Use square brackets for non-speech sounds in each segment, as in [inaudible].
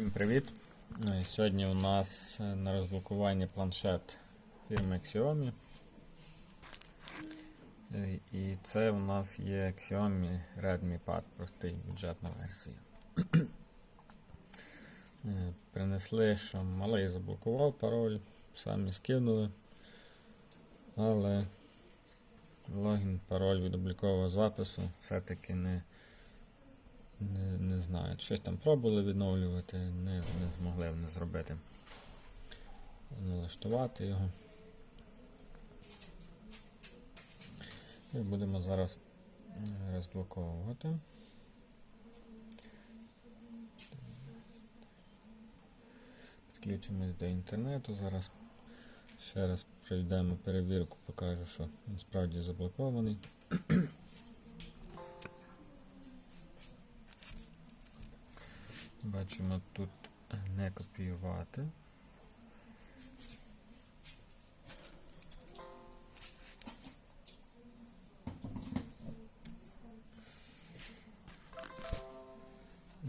Всім привіт! Е, Сьогодні у нас е, на розблокуванні планшет фірми Xiaomi. Е, І це у нас є Xiaomi Redmi Pad, простий бюджетна версія. [clears throat] Принесли, що малий заблокував пароль, самі скинули, але логін, пароль від облікового запису все-таки не не, не знаю. Щось там пробували відновлювати, не, не змогли вони зробити. Налаштувати його. І будемо зараз е, розблоковувати. Підключимось до інтернету. Зараз ще раз пройдемо перевірку, покажу, що він справді заблокований. Бачимо тут не копіювати.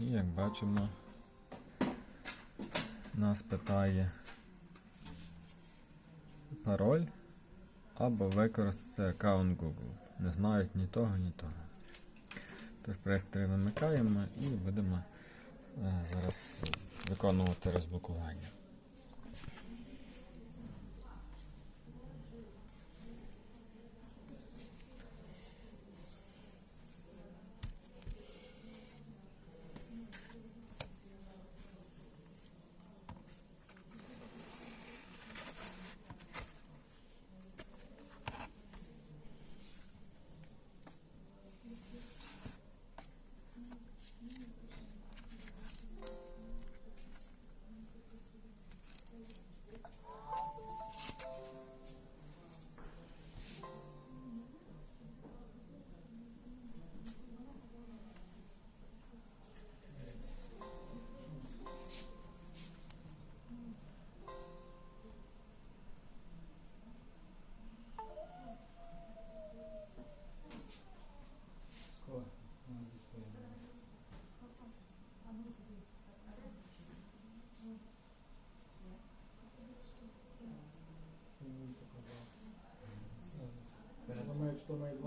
І як бачимо, нас питає пароль або використати аккаунт Google. Не знають ні того, ні того. Тож пристрій вимикаємо і будемо зараз виконувати розблокування.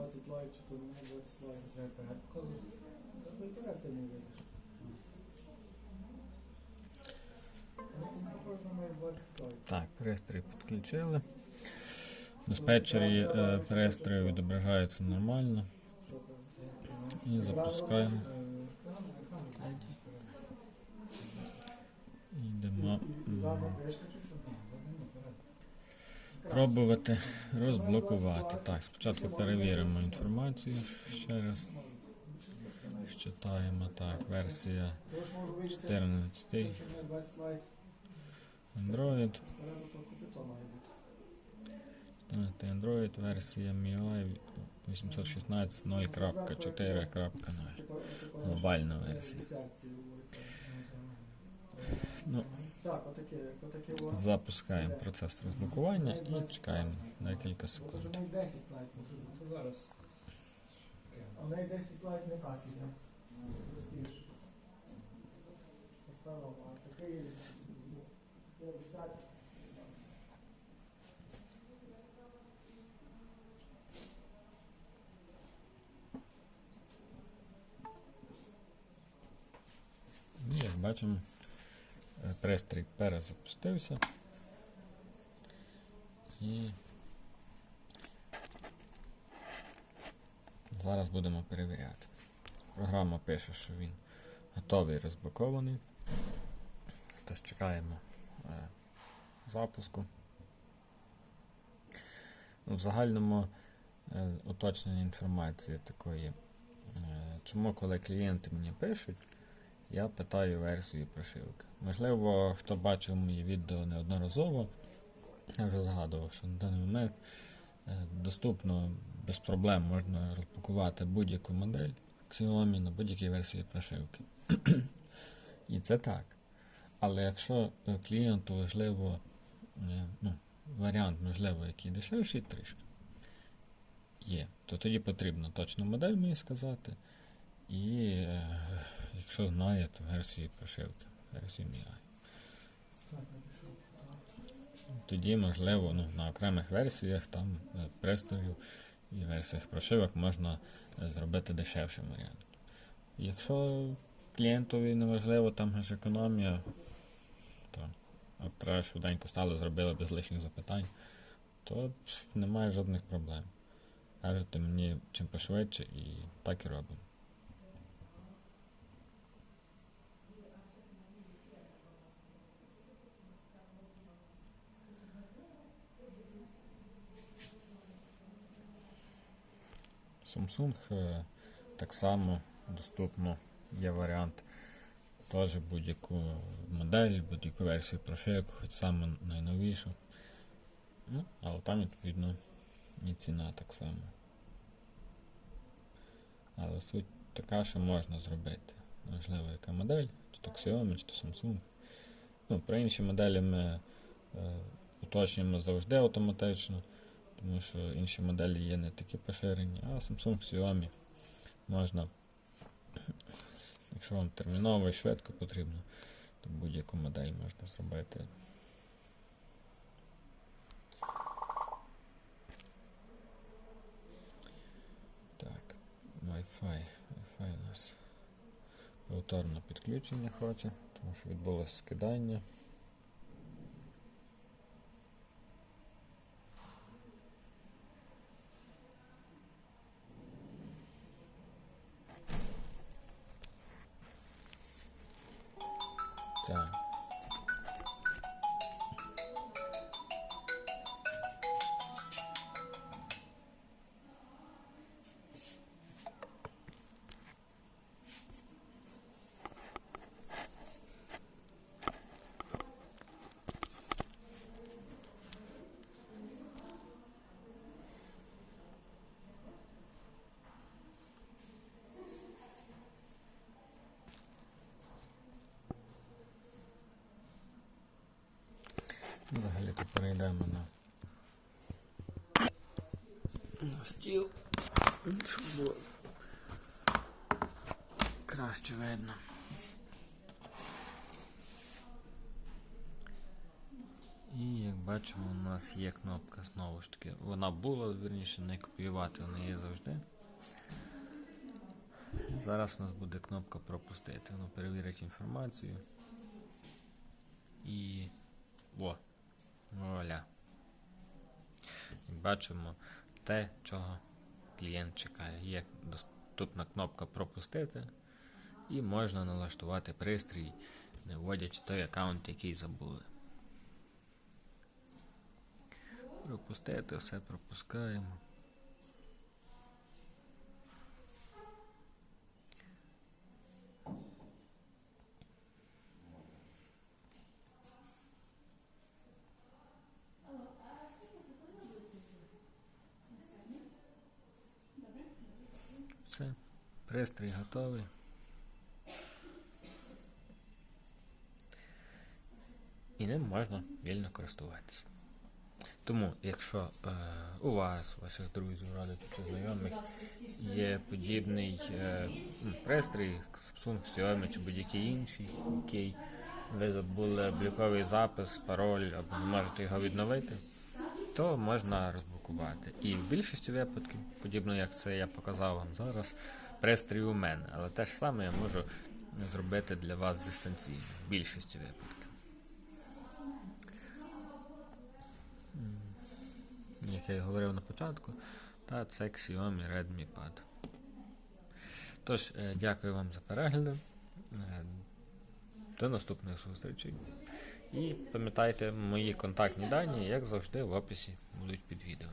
20 лайк, чи то не 20 лайк. Треба вперед показувати. Та ти ти не видиш. Кожна має 20 лайк. Так, пристрій підключили. Диспетчері е, пристрою відображаються нормально. І запускаємо. Е, йдемо І м, задом вишка чи що? Пробувати розблокувати. Так, спочатку перевіримо інформацію ще раз. Читаємо так, версія Тож можу вийти, 14 що має 20 лайк. Android. Порядок то копіто має бути. 14 Android, версія MIUI 816 0.4.0. Типа- типа, Глобальна версія. Ну, Запускаємо процес розблокування і чекаємо декілька секунд. то, що в неї 10 лайк. То зараз. А в неї 10 лайк не касі, не? Простіше. Постанова. А такий, 50. Як бачимо, пристрій перезапустився. І зараз будемо перевіряти. Програма пише, що він готовий розблокований. Тож чекаємо е, запуску. Ну, В загальному е, уточнення інформації такої. Е, чому, коли клієнти мені пишуть, я питаю версію прошивки. Можливо, хто бачив мої відео неодноразово, я вже згадував, що на даний момент е, доступно без проблем можна розпакувати будь-яку модель Xiaomi на будь-якій версії прошивки. [clears throat] І це так. Але якщо е, клієнту важливо е, ну, варіант, можливо, який дешевший трішки, є, то тоді потрібно точну модель мені сказати. І якщо знає, то версії прошивки. напишу. Так. Тоді, можливо, ну, на окремих версіях там е, пристроїв і версіях прошивок можна е, зробити дешевший варіант. Якщо клієнтові неважливо, там ж економія, то треба швиденько стали, зробили без лишніх запитань, то немає жодних проблем. Кажете мені чим пошвидше і так і робимо. Samsung е, так само доступно є варіант теж будь-яку модель, будь-яку версію прошивок, хоч саме найновішу. Ну, але там відповідно і ціна так само. Але суть така, що можна зробити. Можливо, яка модель, чи то Xiaomi, чи то Samsung. Ну, про інші моделі ми е, уточнюємо завжди автоматично тому що інші моделі є не такі поширені, а Samsung Xiaomi можна, якщо вам терміново і швидко потрібно, то будь-яку модель можна зробити. Так, Wi-Fi. Wi-Fi у нас повторне підключення хоче, тому що відбулося скидання. Так. То на, на стіл, щоб було краще видно. І як бачимо, у нас є кнопка знову ж таки. Вона була, вірніше, не копіювати, вона є завжди. Зараз у нас буде кнопка пропустити. Воно перевірить інформацію. І. О, Вуаля. Бачимо те, чого клієнт чекає. Є доступна кнопка пропустити, і можна налаштувати пристрій, не вводячи той аккаунт, який забули. Пропустити, все пропускаємо. Все, пристрій готовий. І ним можна вільно користуватися. Тому, якщо е, у вас, ваших друзів, родичів чи знайомих є подібний е, пристрій, Samsung, Xiaomi чи будь-який інший, який ви забули обліковий запис, пароль або не можете його відновити, то можна розблокувати. І в більшості випадків, подібно як це я показав вам зараз, пристрій у мене. Але те ж саме я можу зробити для вас дистанційно, в більшості випадків. Як я говорив на початку, та це Xiaomi Redmi Pad. Тож, е, дякую вам за перегляди. Е, До наступних зустрічей. І пам'ятайте, мої контактні дані, як завжди, в описі будуть під відео.